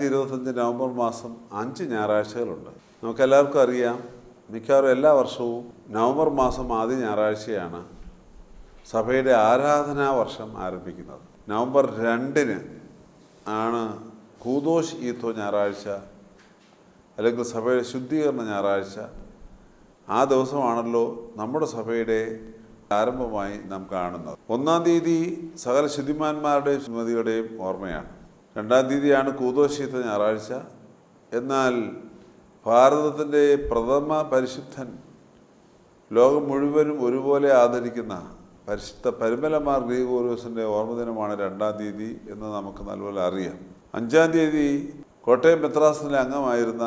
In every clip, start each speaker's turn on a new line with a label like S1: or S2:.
S1: രണ്ടായിരത്തി ഇരുപത്തഞ്ച് നവംബർ മാസം അഞ്ച് ഞായറാഴ്ചകളുണ്ട്. നമുക്കെല്ലാവർക്കും അറിയാം മിക്കവാറും എല്ലാ വർഷവും നവംബർ മാസം ആദ്യ ഞായറാഴ്ചയാണ് സഭയുടെ ആരാധനാ വർഷം ആരംഭിക്കുന്നത്. നവംബർ രണ്ടിന് ആണ് കൂദോഷ് ഈത്തോ ഞായറാഴ്ച അല്ലെങ്കിൽ സഭയുടെ ശുദ്ധീകരണ ഞായറാഴ്ച. ആ ദിവസമാണല്ലോ നമ്മുടെ സഭയുടെ ആരംഭമായി നാം കാണുന്നത്. ഒന്നാം തീയതി സകല ശുദ്ധിമാന്മാരുടെയും ശ്രീമതിയുടെയും ഓർമ്മയാണ്. രണ്ടാം തീയതിയാണ് കൂതോശീത്ത ഞായറാഴ്ച. എന്നാൽ ഭാരതത്തിന്റെ പ്രഥമ പരിശുദ്ധൻ ലോകം മുഴുവനും ഒരുപോലെ ആദരിക്കുന്ന പരിശുദ്ധ പരിമലമാർ ഗ്രീഗോറിയോസിന്റെ ഓർമ്മദിനമാണ് രണ്ടാം തീയതി എന്ന് നമുക്ക് നല്ലപോലെ അറിയാം. അഞ്ചാം തീയതി കോട്ടയം മെത്രാസനിലെ അംഗമായിരുന്ന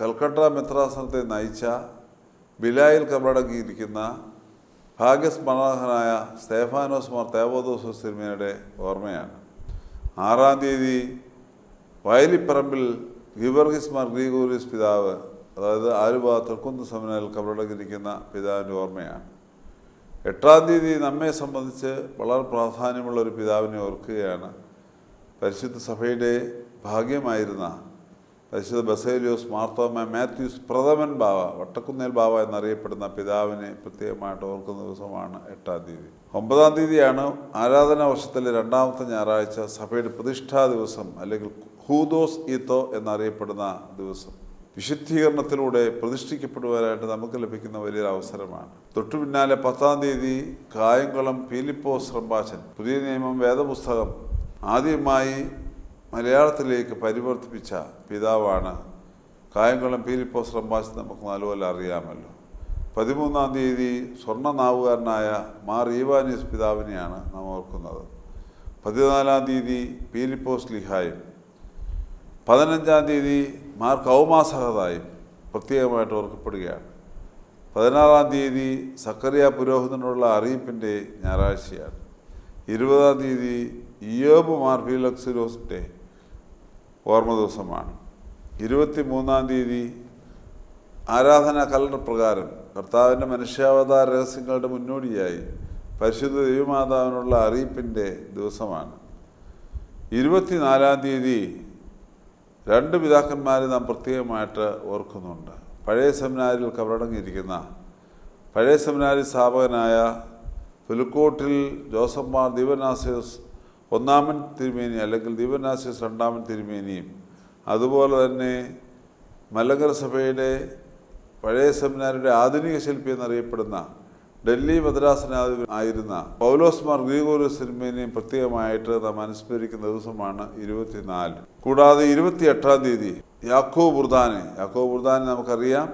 S1: കൽക്കട്ട മെത്രാസനത്തെ നയിച്ച ബിലായിൽ കബടങ്ങിയിരിക്കുന്ന ഭാഗ്യസ്മരണായ സ്തേഫാനോസ് മാർ തേവോദോസ് സിനിമയുടെ ഓർമ്മയാണ്. ആറാം തീയതി വയലിപ്പറമ്പിൽ ഗിബർഗിസ് മാർ ഗ്രീഗോറിയസ് പിതാവ് അതായത് ആലുവ തൃക്കുന്ന് സമനയിൽ കബറടങ്ങിയിരിക്കുന്ന പിതാവിന്റെ ഓർമ്മയാണ്. എട്ടാം തീയതി നമ്മെ സംബന്ധിച്ച് വളരെ പ്രാധാന്യമുള്ള ഒരു പിതാവിനെ ഓർക്കുകയാണ്. പരിശുദ്ധ സഭയുടെ ഭാഗ്യമായിരുന്ന പരിശുദ്ധ ബസേലിയോസ് മാർത്തോമ മാത്യൂസ് പ്രഥമൻ ബാവ വട്ടക്കുന്നേൽ ബാവ എന്നറിയപ്പെടുന്ന പിതാവിനെ പ്രത്യേകമായിട്ട് ഓർക്കുന്ന ദിവസമാണ് എട്ടാം തീയതി. ഒമ്പതാം തീയതിയാണ് ആരാധന വർഷത്തിലെ രണ്ടാമത്തെ ഞായറാഴ്ച സഭയുടെ പ്രതിഷ്ഠാ ദിവസം അല്ലെങ്കിൽ ഹൂദോസ് ഈത്തോ എന്നറിയപ്പെടുന്ന ദിവസം. വിശുദ്ധീകരണത്തിലൂടെ പ്രതിഷ്ഠിക്കപ്പെടുവാനായിട്ട് നമുക്ക് ലഭിക്കുന്ന വലിയൊരു അവസരമാണ്. തൊട്ടു പിന്നാലെ പത്താം തീയതി കായംകുളം പീലിപ്പോസ് റമ്പാച്ചൻ പുതിയ നിയമം വേദപുസ്തകം. ആദ്യമായി മലയാളത്തിലേക്ക് പരിവർത്തിപ്പിച്ച പിതാവാണ് കായംകുളം പീലിപ്പോസ് റമ്പാച്ചൻ നമുക്ക് നല്ലപോലെ അറിയാമല്ലോ. പതിമൂന്നാം തീയതി സ്വർണനാവുകാരനായ മാർ ഈവാനീസ് പിതാവിനെയാണ് നാം ഓർക്കുന്നത്. പതിനാലാം തീയതി പീലിപ്പോസ് ലിഹായും പതിനഞ്ചാം തീയതി മാർ കൗമാസഹതായും പ്രത്യേകമായിട്ട് ഓർക്കപ്പെടുകയാണ്. പതിനാറാം തീയതി സക്കറിയ പുരോഹിതനുള്ള അറിയിപ്പിന്റെ ഞായറാഴ്ചയാണ്. ഇരുപതാം തീയതി ഇയോബ് മാർ ഫീലക്സിലോസിന്റെ ഓർമ്മ ദിവസമാണ്. ഇരുപത്തി മൂന്നാം തീയതി ആരാധനാ കലണ്ടർ പ്രകാരം കർത്താവിന്റെ മനുഷ്യാവതാര രഹസ്യങ്ങളുടെ മുന്നോടിയായി പരിശുദ്ധ ദൈവമാതാവിനുള്ള അറിയിപ്പിന്റെ ദിവസമാണ്. ഇരുപത്തിനാലാം തീയതി രണ്ട് പിതാക്കന്മാരെ നാം പ്രത്യേകമായിട്ട് ഓർക്കുന്നുണ്ട്. പഴയ സെമിനാരിൽ കവറടങ്ങിയിരിക്കുന്ന പഴയ സെമിനാരി സ്ഥാപകനായ പുലുക്കോട്ടിൽ ജോസഫ് മാർ ദീപനാസിയസ് ഒന്നാമൻ തിരുമേനി അല്ലെങ്കിൽ ദീപനാശിസ് രണ്ടാമൻ തിരുമേനിയും. അതുപോലെ തന്നെ മലങ്കര സഭയുടെ പഴയ സെമിനാരിയുടെ ആധുനിക ശില്പി എന്നറിയപ്പെടുന്ന ഡൽഹി മദ്രാസനാധിപൻ ആയിരുന്ന പൗലോസ് മാർ ഗ്രീഗോറിയസ് തിരുമേനിയും പ്രത്യേകമായിട്ട് നാം അനുസ്മരിക്കുന്ന ദിവസമാണ് ഇരുപത്തിനാല്. കൂടാതെ ഇരുപത്തി എട്ടാം തീയതി യാക്കോ ബുർദാനെ യാക്കോ ബുർദാനെ നമുക്കറിയാം.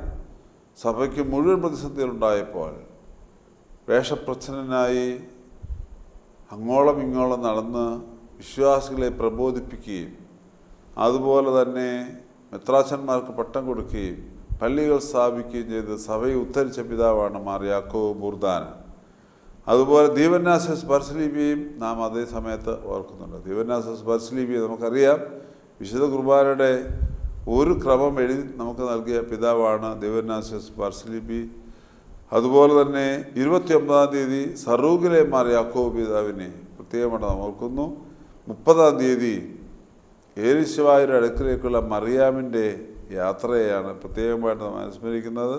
S1: സഭയ്ക്ക് മുഴുവൻ പ്രതിസന്ധികളുണ്ടായപ്പോൾ വേഷപ്രച്ഛന്നനായി അങ്ങോളം ഇങ്ങോളം നടന്ന് വിശ്വാസികളെ പ്രബോധിപ്പിക്കുകയും അതുപോലെ തന്നെ മെത്രാച്ചന്മാർക്ക് പട്ടം കൊടുക്കുകയും പള്ളികൾ സ്ഥാപിക്കുകയും ചെയ്ത് സഭയെ ഉദ്ധരിച്ച പിതാവാണ് മാർ യാക്കോ ബുർദാൻ. അതുപോലെ ദീപന്യാസ സ്പർശലിപിയും നാം അതേ സമയത്ത് ഓർക്കുന്നുണ്ട്. ദീപന്യാസ ബർസലീബി നമുക്കറിയാം. വിശുദ്ധ കുർബാനയുടെ ഒരു ക്രമം എഴുതി നമുക്ക് നൽകിയ പിതാവാണ് ദീപന്യാസ ബർസലീബി അതുപോലെ തന്നെ ഇരുപത്തി ഒമ്പതാം തീയതി സറൂഖിലെ മാർ യാക്കോബ് പിതാവിനെ പ്രത്യേകമായിട്ട് നാം ഓർക്കുന്നു. മുപ്പതാം തീയതി ഏലിശവായുടെ അടുക്കിലേക്കുള്ള മറിയാമിന്റെ യാത്രയാണ് പ്രത്യേകമായിട്ട് നാം അനുസ്മരിക്കുന്നത്.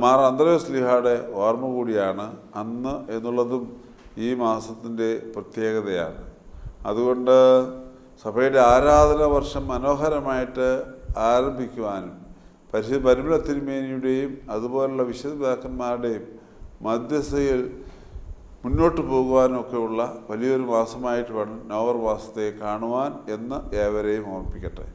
S1: മാർ അന്തരോസ് ലിഹായുടെ ഓർമ്മ കൂടിയാണ് അന്ന് എന്നുള്ളതും ഈ മാസത്തിന്റെ പ്രത്യേകതയാണ്. അതുകൊണ്ട് സഭയുടെ ആരാധന വർഷം മനോഹരമായിട്ട് ആരംഭിക്കുവാനും പരിശുദ്ധ പരിമള തിരുമേനിയുടെയും അതുപോലുള്ള വിശുദ്ധ പിതാക്കന്മാരുടെയും മധ്യസ്ഥയിൽ മുന്നോട്ട് പോകുവാനൊക്കെയുള്ള വലിയൊരു മാസമായിട്ട് വേണം നവംബർ മാസത്തെ കാണുവാൻ എന്ന് ഏവരെയും ഓർമ്മിപ്പിക്കട്ടെ